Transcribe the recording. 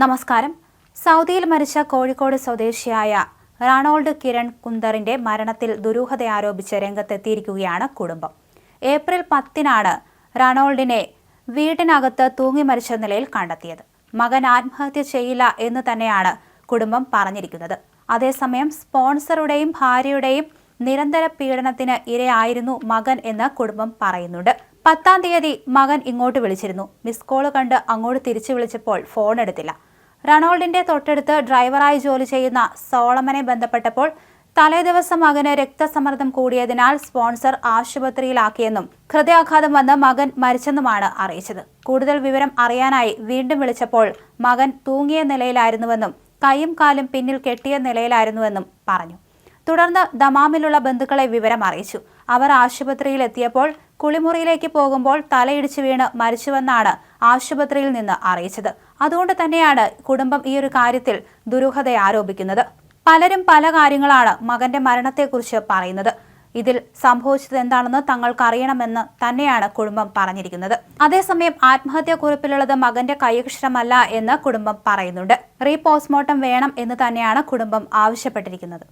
നമസ്കാരം. സൗദിയിൽ മരിച്ച കോഴിക്കോട് സ്വദേശിയായ റണോൾഡ് കിരൺ കുന്ദറിന്റെ മരണത്തിൽ ദുരൂഹത ആരോപിച്ച് രംഗത്തെത്തിയിരിക്കുകയാണ് കുടുംബം. ഏപ്രിൽ പത്തിനാണ് റണോൾഡിനെ വീടിനകത്ത് തൂങ്ങി മരിച്ച നിലയിൽ കണ്ടെത്തിയത്. മകൻ ആത്മഹത്യ ചെയ്യില്ല എന്ന് തന്നെയാണ് കുടുംബം പറഞ്ഞിരിക്കുന്നത്. അതേസമയം സ്പോൺസറുടെയും ഭാര്യയുടെയും നിരന്തര പീഡനത്തിന് ഇരയായിരുന്നു മകൻ എന്ന് കുടുംബം പറയുന്നുണ്ട്. പത്താം തീയതി മകൻ ഇങ്ങോട്ട് വിളിച്ചിരുന്നു. മിസ് കോൾ കണ്ട് അങ്ങോട്ട് തിരിച്ചു വിളിച്ചപ്പോൾ ഫോൺ എടുത്തില്ല. റണോൾഡിന്റെ തൊട്ടടുത്ത് ഡ്രൈവറായി ജോലി ചെയ്യുന്ന സോളമനെ ബന്ധപ്പെട്ടപ്പോൾ തലേദിവസം മകന് രക്തസമ്മർദ്ദം കൂടിയതിനാൽ സ്പോൺസർ ആശുപത്രിയിലാക്കിയെന്നും ഹൃദയാഘാതം വന്ന് മകൻ മരിച്ചെന്നുമാണ് അറിയിച്ചത്. കൂടുതൽ വിവരം അറിയാനായി വീണ്ടും വിളിച്ചപ്പോൾ മകൻ തൂങ്ങിയ നിലയിലായിരുന്നുവെന്നും കൈയും കാലും പിന്നിൽ കെട്ടിയ നിലയിലായിരുന്നുവെന്നും പറഞ്ഞു. തുടർന്ന് ദമാമിലുള്ള ബന്ധുക്കളെ വിവരം അറിയിച്ചു. അവർ ആശുപത്രിയിൽ എത്തിയപ്പോൾ കുളിമുറിയിലേക്ക് പോകുമ്പോൾ തലയിടിച്ചു വീണ് മരിച്ചുവെന്നാണ് ആശുപത്രിയിൽ നിന്ന് അറിയിച്ചത്. അതുകൊണ്ട് തന്നെയാണ് കുടുംബം ഈ ഒരു കാര്യത്തിൽ ദുരൂഹത ആരോപിക്കുന്നത്. പലരും പല കാര്യങ്ങളാണ് മകന്റെ മരണത്തെക്കുറിച്ച് പറയുന്നത്. ഇതിൽ സംഭവിച്ചത് എന്താണെന്ന് തങ്ങൾക്ക് അറിയണമെന്ന് തന്നെയാണ് കുടുംബം പറഞ്ഞിരിക്കുന്നത്. അതേസമയം ആത്മഹത്യാക്കുറിപ്പിലുള്ളത് മകന്റെ കൈയക്ഷരമല്ല എന്ന് കുടുംബം പറയുന്നുണ്ട്. റീ പോസ്റ്റ്മോർട്ടം വേണം എന്ന് തന്നെയാണ് കുടുംബം ആവശ്യപ്പെട്ടിരിക്കുന്നത്.